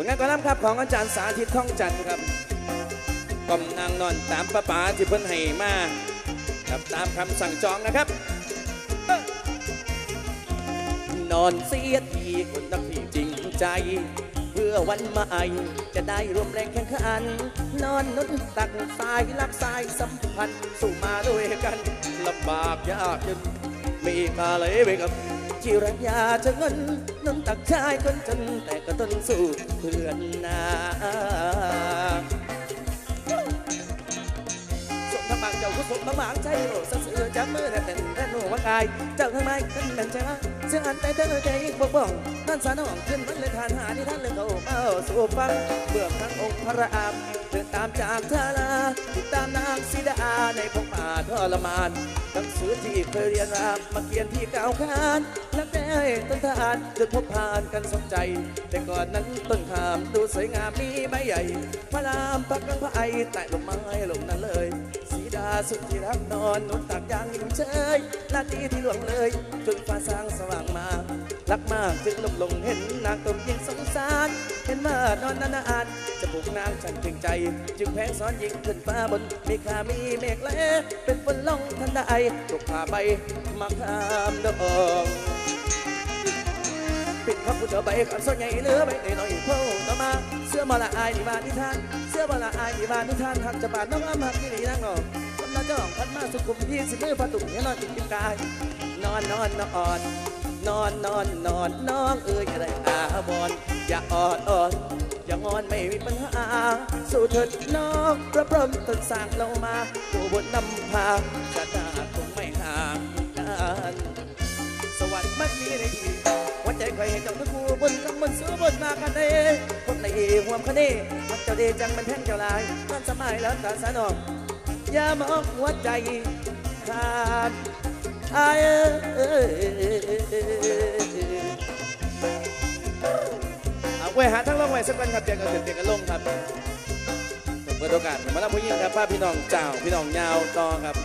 ผลงานกอลัมน์ครับของอาจารย์สาธิตท่องจันทร์ครับกล่อมนางนอนตามป้าป๋าที่เพิ่นให้มาครับตามคำสั่งจองนะครับ นอนเสียทีคนนักที่จริงใจ เพื่อวันใหม่จะได้รวมแรงแข่งขัน นอนนุ่นตักสายรักสายสัมพันธ์ สู่มาด้วยกันลำบากยากจน มีกาเลยไปกับจิรัญญาจะเงินน้ำตักชายคนจนแต่ก็ทนสู้เพื่อนนา เจ้าผู้สมางใจโอ้สเสือจับมือแต่เป็นแต่หนูว่ากาย เจ้าทั้งไม้ขึ้นเป็นใจว่าเสื้ออันใจเธอใจอีกบ่บ่องนั่นสานองขึ้นมันเลยทานหาที่ท่านเลยเขาเอาสู่ฟังเบื้องทั้งองค์พระอามเดินตามจากเธอลาติดตามนางสีดาในพงป่าทรมานหนังสือที่เคยเรียนรามมาเขียนที่เก่าคานและได้ต้นทานจนพบผ่านกันสมใจ แต่ก่อนนั้นต้นขามดูสวยงามมีใบใหญ่พระรามพักกังพระไอแต่ลมไม้ลมนั้นเลย นาสุดที่รักนอนนอนตักยางนิ่งเฉยลาตรีที่หลวงเลย จนฟ้าสร้างสว่างมา รักมากจึงลงลงเห็นนางตมยิงสงสาร เห็นว่านอนนานๆจะปลุกนางฉันถึงใจ จึงแพงซ้อนยิงขึ้นฟ้าบน มีขามีเมฆแลเป็นฝนลงทันใดตกผ่าใบมาข้ามดอกปิดพับผู้เจอใบกับส่วนใหญ่เลือใบหน่อยเพิ่มต่อมา เสื้อมาละอายดีบานนิทาน เสื้อมาละอายดีบานนิทานหักจะบานน้องอ้ำหักที่นี่นั่งนอน กำลังจะออกพัดมาสุขุมที่สิมือพระตุ่มเนี่ยนอนติดติดกายนอนนอนนอนนอนนอนนอนน้องเอ้ยอย่าได้อาบอนอย่าอ่อนอ่อนอย่างอนไม่มีปัญหา สู้เถิดนองประพรมต้นสร้างเรามาตัวบนนำพาชาตาคงไม่ห่างกันสวรรค์มันมีในทีหัวใจใครให้เจ้าทั้งคู่บนกำมันสู้บนมากันเด้คนในห่วมคะเนมักเจ้าเดจังมันแท่งเจ้าลายนั่นสมัยแล้วตาสนอง อย่ามองหัวใจขาดอายเอ้ยเอาไว้หาทั้งลงไว้สักวันครับเตียงกันเตียงกับลงครับเปิดโอกาสมาแล้วผู้หญิงครับพาพี่น้องเจ้าพี่น้องยาวต่อครับ